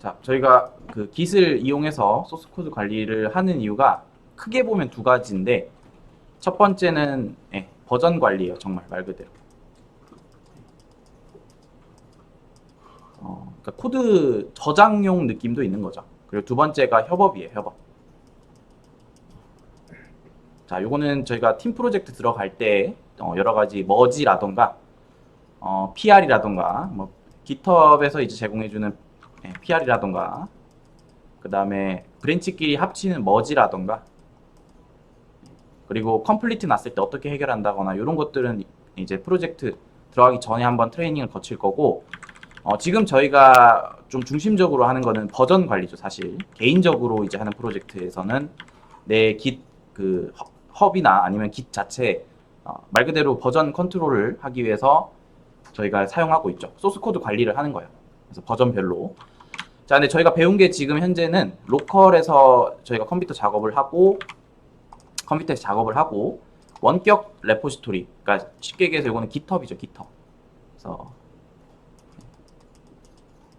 자, 저희가 그 Git을 이용해서 소스 코드 관리를 하는 이유가 크게 보면 두 가지인데 첫 번째는 예, 버전 관리예요. 정말 말 그대로. 어, 그러니까 코드 저장용 느낌도 있는 거죠. 그리고 두 번째가 협업이에요. 협업. 자, 요거는 저희가 팀 프로젝트 들어갈 때 어, 여러 가지 머지라던가 어, PR이라던가 뭐 GitHub에서 이제 제공해주는 예, PR이라던가. 그 다음에 브랜치끼리 합치는 머지라던가. 그리고 컴플리트 났을 때 어떻게 해결한다거나 이런 것들은 이제 프로젝트 들어가기 전에 한번 트레이닝을 거칠 거고 어, 지금 저희가 좀 중심적으로 하는 거는 버전 관리죠 사실. 개인적으로 이제 하는 프로젝트에서는 내 git 그 허- 헙이나 아니면 git 자체 어, 말 그대로 버전 컨트롤을 하기 위해서 저희가 사용하고 있죠. 소스 코드 관리를 하는 거예요 그래서 버전별로. 자 근데 저희가 배운 게 지금 현재는 로컬에서 저희가 컴퓨터 작업을 하고 컴퓨터에서 작업을 하고 원격 레포지토리 그러니까 쉽게 얘기해서 이거는 GitHub이죠 GitHub 그래서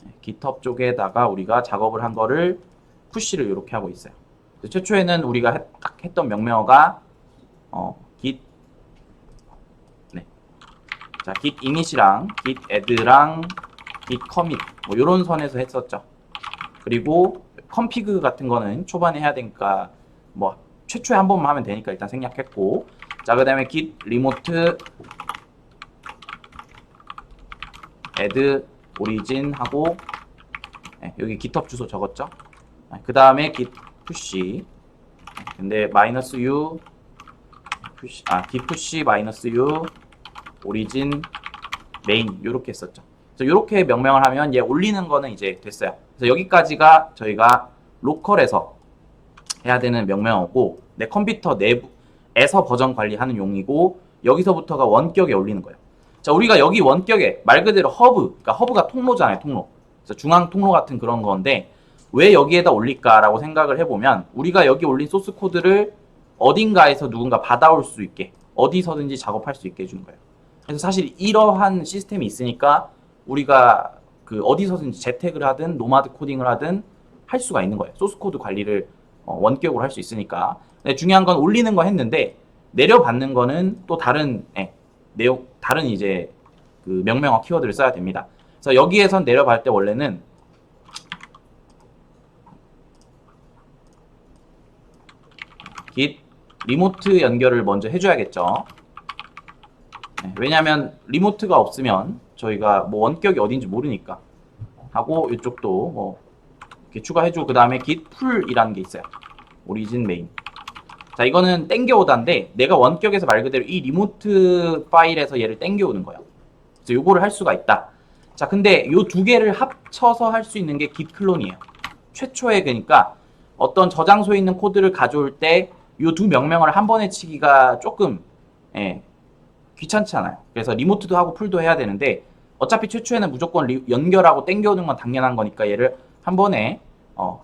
네, GitHub 쪽에다가 우리가 작업을 한 거를 푸시를 이렇게 하고 있어요. 최초에는 우리가 했, 딱 했던 명명어가 어, git. 네. 자 git init이랑 git add랑 git commit 뭐 이런 선에서 했었죠. 그리고 컴피그 같은 거는 초반에 해야 되니까 뭐 최초에 한 번만 하면 되니까 일단 생략했고. 자 그 다음에 git remote add origin 하고 네, 여기 github 주소 적었죠? 그 다음에 git push. 근데 마이너스 u 아 git push 마이너스 u origin main 요렇게 했었죠 요렇게 명명을 하면 얘 올리는 거는 이제 됐어요 그래서 여기까지가 저희가 로컬에서 해야 되는 명명어고 내 컴퓨터 내부에서 버전 관리하는 용이고 여기서부터가 원격에 올리는 거예요. 자, 우리가 여기 원격에 말 그대로 허브, 그러니까 허브가 통로잖아요, 통로. 그래서 중앙 통로 같은 그런 건데 왜 여기에다 올릴까라고 생각을 해보면 우리가 여기 올린 소스 코드를 어딘가에서 누군가 받아올 수 있게 어디서든지 작업할 수 있게 해주는 거예요. 그래서 사실 이러한 시스템이 있으니까 우리가 그 어디서든지 재택을 하든 노마드 코딩을 하든 할 수가 있는 거예요. 소스 코드 관리를 어, 원격으로 할 수 있으니까. 근데 중요한 건 올리는 거 했는데 내려받는 거는 또 다른 예, 내용 다른 이제 그 명명어 키워드를 써야 됩니다. 그래서 여기에선 내려받을 때 원래는 git 리모트 연결을 먼저 해줘야겠죠. 네, 왜냐하면 리모트가 없으면 저희가 뭐 원격이 어딘지 모르니까 하고 이쪽도 뭐 이렇게 추가해주고 그 다음에 git pull이라는 게 있어요. 오리진 메인. 자 이거는 땡겨오다인데 내가 원격에서 말 그대로 이 리모트 파일에서 얘를 땡겨오는 거예요. 그래서 요거를 할 수가 있다. 자 근데 요 두 개를 합쳐서 할 수 있는 게 git 클론이에요. 최초에 그러니까 어떤 저장소에 있는 코드를 가져올 때 요 두 명명을 한 번에 치기가 조금 예, 귀찮잖아요. 그래서 리모트도 하고 풀도 해야 되는데 어차피 최초에는 무조건 리- 연결하고 땡겨오는 건 당연한 거니까 얘를 한 번에 어,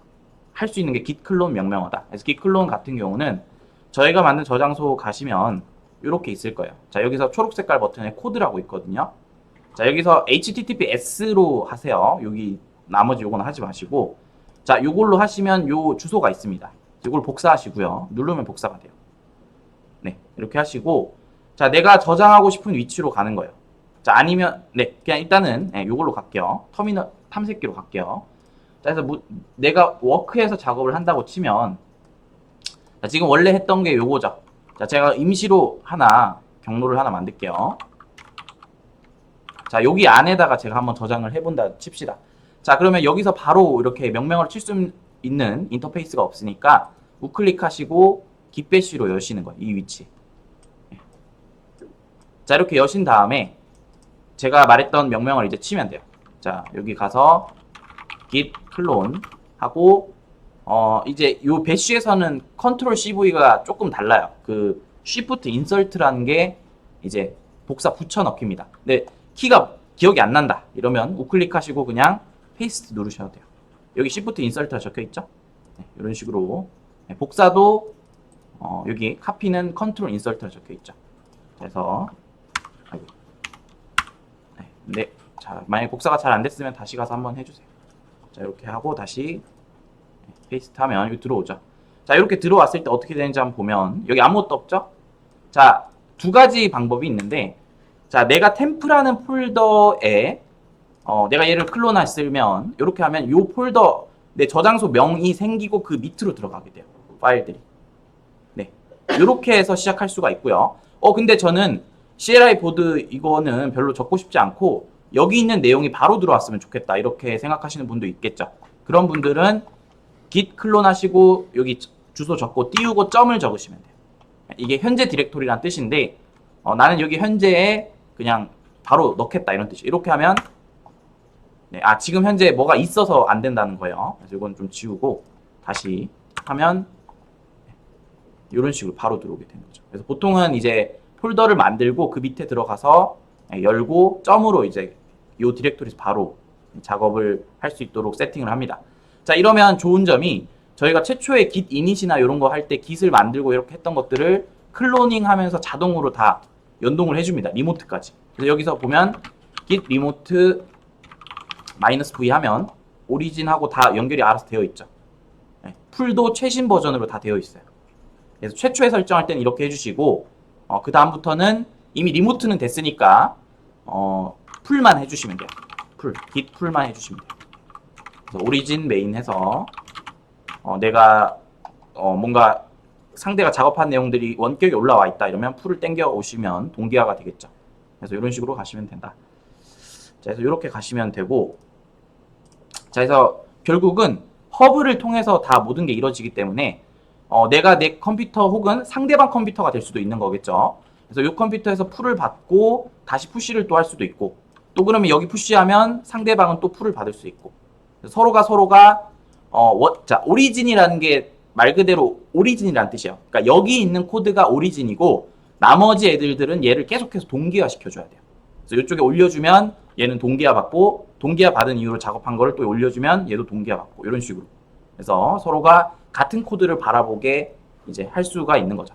할 수 있는 게 git 클론 명명어다. 그래서 git 클론 같은 경우는 저희가 만든 저장소 가시면 이렇게 있을 거예요. 자 여기서 초록 색깔 버튼에 코드라고 있거든요. 자 여기서 https로 하세요. 여기 나머지 요거는 하지 마시고 자 요걸로 하시면 요 주소가 있습니다. 이걸 복사하시고요. 누르면 복사가 돼요. 네 이렇게 하시고 자 내가 저장하고 싶은 위치로 가는 거예요. 자 아니면 네 그냥 일단은 네, 요걸로 갈게요. 터미널 탐색기로 갈게요. 자 그래서 무- 내가 워크에서 작업을 한다고 치면 자, 지금 원래 했던 게 요거죠. 자, 제가 임시로 하나 경로를 하나 만들게요. 자, 여기 안에다가 제가 한번 저장을 해본다 칩시다. 자, 그러면 여기서 바로 이렇게 명령어를 칠 수 있는 인터페이스가 없으니까 우클릭하시고 깃배시로 여시는 거예요. 이 위치. 예. 자, 이렇게 여신 다음에 제가 말했던 명령어를 이제 치면 돼요. 자, 여기 가서 git 클론 하고 어 이제 요 배쉬에서는 컨트롤 CV가 조금 달라요. 그 쉬프트 인설트라는 게 이제 복사 붙여 넣기입니다. 근데 키가 기억이 안 난다. 이러면 우클릭 하시고 그냥 페이스트 누르셔도 돼요. 여기 쉬프트 인설트가 적혀 있죠? 네, 이런 식으로 네, 복사도 어, 여기 카피는 컨트롤 인설트가 적혀 있죠. 그래서. 네, 자 만약 에 복사가 잘 안 됐으면 다시 가서 한번 해주세요. 자 이렇게 하고 다시 페이스트 하면 여기 들어오죠. 자 이렇게 들어왔을 때 어떻게 되는지 한번 보면 여기 아무것도 없죠? 자 두 가지 방법이 있는데 자 내가 템프라는 폴더에 어, 내가 얘를 클론했으면 이렇게 하면 이 폴더 내 저장소 명이 생기고 그 밑으로 들어가게 돼요 파일들이 네 이렇게 해서 시작할 수가 있고요 어 근데 저는 CLI 보드 이거는 별로 적고 싶지 않고 여기 있는 내용이 바로 들어왔으면 좋겠다. 이렇게 생각하시는 분도 있겠죠. 그런 분들은 git 클론 하시고 여기 주소 적고 띄우고 점을 적으시면 돼요. 이게 현재 디렉토리란 뜻인데 어, 나는 여기 현재에 그냥 바로 넣겠다. 이런 뜻이에요. 이렇게 하면 네, 아 지금 현재 뭐가 있어서 안 된다는 거예요. 그래서 이건 좀 지우고 다시 하면 이런 식으로 바로 들어오게 되는 거죠. 그래서 보통은 이제 폴더를 만들고 그 밑에 들어가서 네, 열고 점으로 이제 이 디렉토리에서 바로 작업을 할 수 있도록 세팅을 합니다 자 이러면 좋은 점이 저희가 최초에 git init이나 이런 거 할 때 git을 만들고 이렇게 했던 것들을 클로닝 하면서 자동으로 다 연동을 해줍니다. 리모트까지. 그래서 여기서 보면 git 리모트 마이너스 v 하면 오리진하고 다 연결이 알아서 되어 있죠. 네, 풀도 최신 버전으로 다 되어 있어요. 그래서 최초에 설정할 때는 이렇게 해주시고 어, 그 다음부터는 이미 리모트는 됐으니까 어, 풀만 해주시면 돼요. 풀, git 풀만 해주시면 돼요. 그래서 오리진 메인 해서 어, 내가 어, 뭔가 상대가 작업한 내용들이 원격에 올라와 있다 이러면 풀을 땡겨 오시면 동기화가 되겠죠. 그래서 이런 식으로 가시면 된다. 자, 그래서 이렇게 가시면 되고, 자, 그래서 결국은 허브를 통해서 다 모든 게 이루어지기 때문에 어, 내가 내 컴퓨터 혹은 상대방 컴퓨터가 될 수도 있는 거겠죠. 그래서 이 컴퓨터에서 풀을 받고 다시 푸시를 또 할 수도 있고, 또 그러면 여기 푸시하면 상대방은 또 풀을 받을 수 있고, 서로가 서로가 어, 워- 자, 오리진이라는 게 말 그대로 오리진이라는 뜻이에요. 그러니까 여기 있는 코드가 오리진이고 나머지 애들들은 얘를 계속해서 동기화 시켜줘야 돼요. 그래서 이쪽에 올려주면 얘는 동기화 받고 동기화 받은 이후로 작업한 거를 또 올려주면 얘도 동기화 받고 이런 식으로. 그래서 서로가 같은 코드를 바라보게 이제 할 수가 있는 거죠.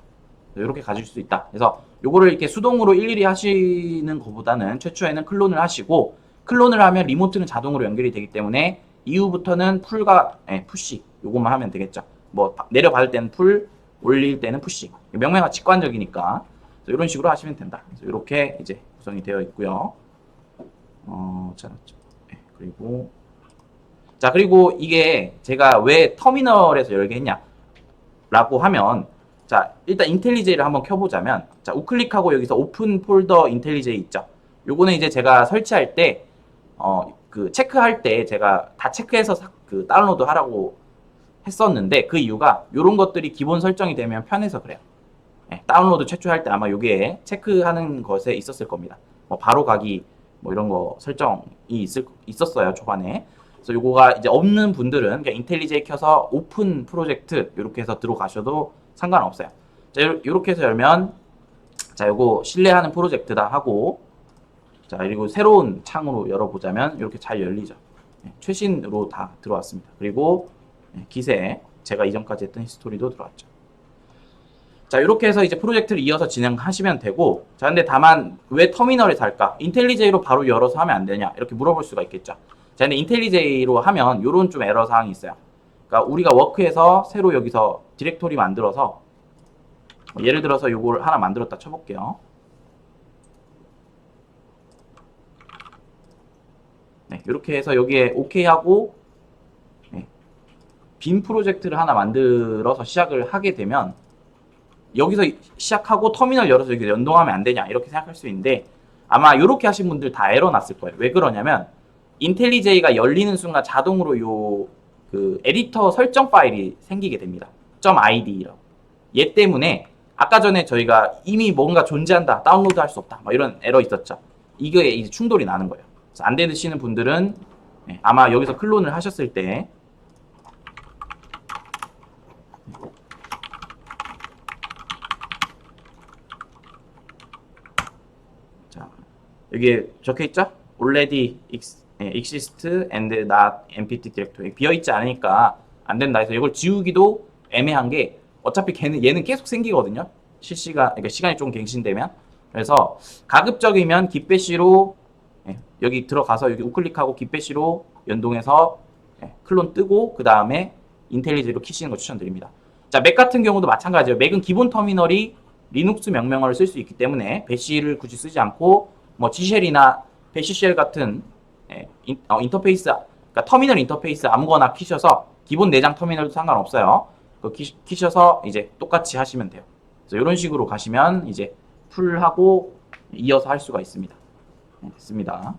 이렇게 가질 수 있다. 그래서 요거를 이렇게 수동으로 일일이 하시는 것보다는 최초에는 클론을 하시고 클론을 하면 리모트는 자동으로 연결이 되기 때문에 이후부터는 풀과 예, 푸시 요것만 하면 되겠죠. 뭐 바- 내려받을 때는 풀, 올릴 때는 푸시. 명명가 직관적이니까 이런 식으로 하시면 된다. 그래서 이렇게 이제 구성이 되어 있고요. 어, 자, 자, 예, 그리고 자 그리고 이게 제가 왜 터미널에서 열게 했냐라고 하면 자 일단 인텔리제이를 한번 켜보자면 자 우클릭하고 여기서 오픈 폴더 인텔리제이 있죠. 요거는 이제 제가 설치할 때 어, 그 체크할 때 제가 다 체크해서 사- 그 다운로드 하라고 했었는데 그 이유가 이런 것들이 기본 설정이 되면 편해서 그래요. 예, 다운로드 최초할 때 아마 요게 체크하는 것에 있었을 겁니다. 뭐 바로 가기 뭐 이런 거 설정이 있을 있었어요 초반에. 그래서 요거가 이제 없는 분들은 그냥 인텔리제이 켜서 오픈 프로젝트 이렇게 해서 들어가셔도 상관없어요. 자 요- 요렇게 해서 열면 자 요거 신뢰하는 프로젝트다 하고 자 그리고 새로운 창으로 열어보자면 이렇게 잘 열리죠. 예, 최신으로 다 들어왔습니다. 그리고 예, 기세 제가 이전까지 했던 히스토리도 들어왔죠. 자 이렇게 해서 이제 프로젝트를 이어서 진행하시면 되고 자 근데 다만 왜 터미널에서 할까? 인텔리제이로 바로 열어서 하면 안 되냐? 이렇게 물어볼 수가 있겠죠. 자 근데 인텔리제이로 하면 이런 좀 에러 사항이 있어요. 그러니까 우리가 워크에서 새로 여기서 디렉토리 만들어서 뭐 예를 들어서 요걸 하나 만들었다 쳐볼게요. 네, 이렇게 해서 여기에 OK 하고 네, 빈 프로젝트를 하나 만들어서 시작을 하게 되면 여기서 시작하고 터미널 열어서 이렇게 연동하면 안 되냐 이렇게 생각할 수 있는데 아마 이렇게 하신 분들 다 에러 났을 거예요. 왜 그러냐면 인텔리제이가 열리는 순간 자동으로 요 그 에디터 설정 파일이 생기게 됩니다. .id라고. 얘 때문에 아까 전에 저희가 이미 뭔가 존재한다, 다운로드 할 수 없다, 뭐 이런 에러 있었죠. 이게 이제 충돌이 나는 거예요. 그래서 안 되시는 분들은 예, 아마 여기서 클론을 하셨을 때 자 여기에 적혀 있죠? already exist and not empty directory 비어 있지 않으니까 안 된다 해서 이걸 지우기도 애매한 게 어차피 걔는 얘는 계속 생기거든요. 실시간 그러니까 시간이 좀 갱신되면 그래서 가급적이면 깃배시로 예, 여기 들어가서 여기 우클릭하고 깃배시로 연동해서 예, 클론 뜨고 그 다음에 인텔리지로 키시는 거 추천드립니다. 자, 맥 같은 경우도 마찬가지예요. 맥은 기본 터미널이 리눅스 명령어를 쓸 수 있기 때문에 배시를 굳이 쓰지 않고 뭐 G쉘이나 배시쉘 같은 예, 인, 터페이스 그러니까 터미널 인터페이스 아무거나 키셔서 기본 내장 터미널도 상관없어요. 그 키, 키셔서 이제 똑같이 하시면 돼요. 그래서 이런 식으로 가시면 이제 풀하고 이어서 할 수가 있습니다. 네, 됐습니다.